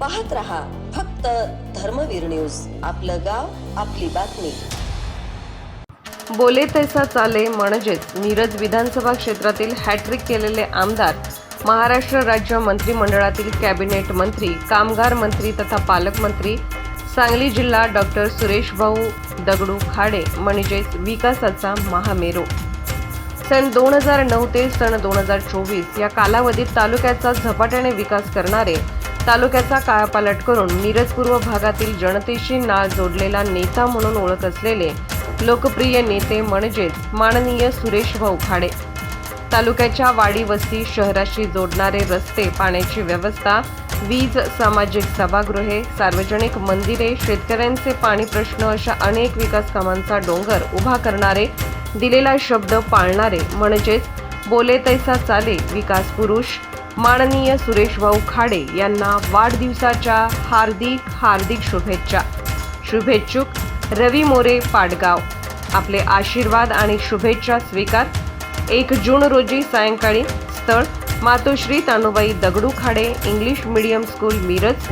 पाहत रहा फक्त धर्मवीर न्यूज. आपलं गाव आपली बातमी. बोले तैसा चाले म्हणजेच मिरज विधानसभा क्षेत्रातील हॅट्रिक केलेले आमदार महाराष्ट्र राज्य मंत्रिमंडळातील कॅबिनेट मंत्री कामगार मंत्री तथा पालकमंत्री सांगली जिल्हा डॉक्टर सुरेश भाऊ दगडू खाडे म्हणजेच विकासाचा महामेरू. सन दोन हजार नऊ ते सन दोन हजार चोवीस या कालावधीत तालुक्याचा झपाट्याने विकास करणारे तालुक्याचा कायापालट करून मिरज पूर्व भागातील जनतेशी नाळ जोडलेला नेता म्हणून ओळख असलेले लोकप्रिय नेते म्हणजेच माननीय सुरेश भाऊ खाडे. तालुक्याच्या वाडी वस्ती शहराशी जोडणारे रस्ते पाण्याची व्यवस्था वीज सामाजिक सभागृहे सार्वजनिक मंदिरे शेतकऱ्यांचे पाणी प्रश्न अशा अनेक विकास कामांचा डोंगर उभा करणारे दिलेला शब्द पाळणारे म्हणजेच बोले तैसा चाले विकास पुरुष माननीय सुरेश भाऊ खाडे यांना वाढदिवसाच्या हार्दिक हार्दिक शुभेच्छा. शुभेच्छुक रवी मोरे पाडगाव. आपले आशीर्वाद आणि शुभेच्छा स्वीकार एक जून रोजी सायंकाळी स्थळ Matoshri Tanubai Dagdu Khade English medium school Miraj.